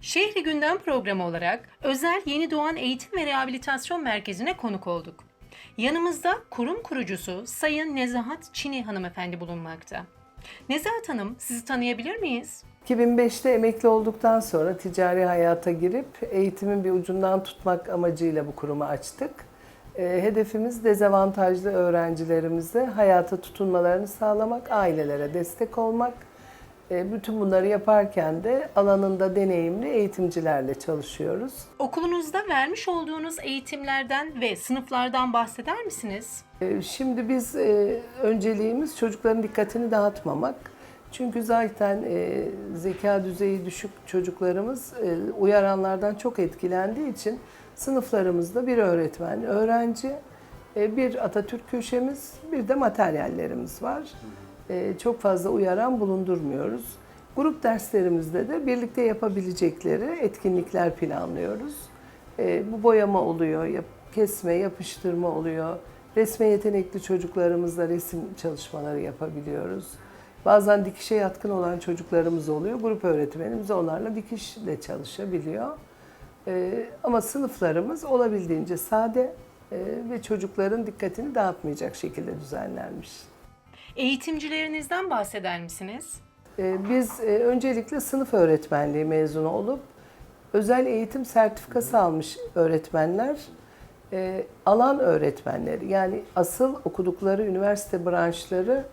Şehri Gündem programı olarak özel Yeni Doğan Eğitim ve Rehabilitasyon Merkezi'ne konuk olduk. Yanımızda kurum kurucusu Sayın Nezahat Çini hanımefendi bulunmakta. Nezahat Hanım sizi tanıyabilir miyiz? 2005'te emekli olduktan sonra ticari hayata girip eğitimin bir ucundan tutmak amacıyla bu kurumu açtık. E, Hedefimiz dezavantajlı öğrencilerimize hayata tutunmalarını sağlamak, ailelere destek olmak. E, Bütün bunları yaparken de alanında deneyimli eğitimcilerle çalışıyoruz. Okulunuzda vermiş olduğunuz eğitimlerden ve sınıflardan bahseder misiniz? E, Şimdi biz e, önceliğimiz çocukların dikkatini dağıtmamak. Çünkü zaten zeka düzeyi düşük çocuklarımız uyaranlardan çok etkilendiği için sınıflarımızda bir öğretmen, öğrenci, bir Atatürk köşemiz, bir de materyallerimiz var. E, çok fazla uyaran bulundurmuyoruz. Grup derslerimizde de birlikte yapabilecekleri etkinlikler planlıyoruz. E, bu boyama oluyor, kesme, yapıştırma oluyor. Resme yetenekli çocuklarımızla resim çalışmaları yapabiliyoruz. Bazen dikişe yatkın olan çocuklarımız oluyor. Grup öğretmenimiz onlarla dikişle çalışabiliyor. E, ama sınıflarımız olabildiğince sade ve çocukların dikkatini dağıtmayacak şekilde düzenlenmiş. Eğitimcilerinizden bahseder misiniz? Ee, Biz e, öncelikle sınıf öğretmenliği mezunu olup özel eğitim sertifikası almış öğretmenler, e, alan öğretmenleri yani asıl okudukları üniversite branşları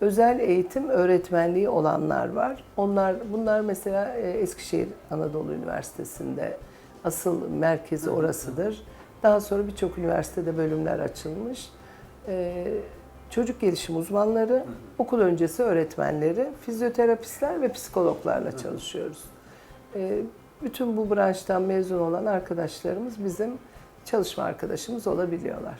özel eğitim öğretmenliği olanlar var. Onlar bunlar mesela e, Eskişehir Anadolu Üniversitesi'nde asıl merkezi orasıdır. Daha sonra birçok üniversitede bölümler açılmış. Çocuk gelişim uzmanları, okul öncesi öğretmenleri, fizyoterapistler ve psikologlarla çalışıyoruz. Ee, bütün bu branştan mezun olan arkadaşlarımız bizim çalışma arkadaşımız olabiliyorlar.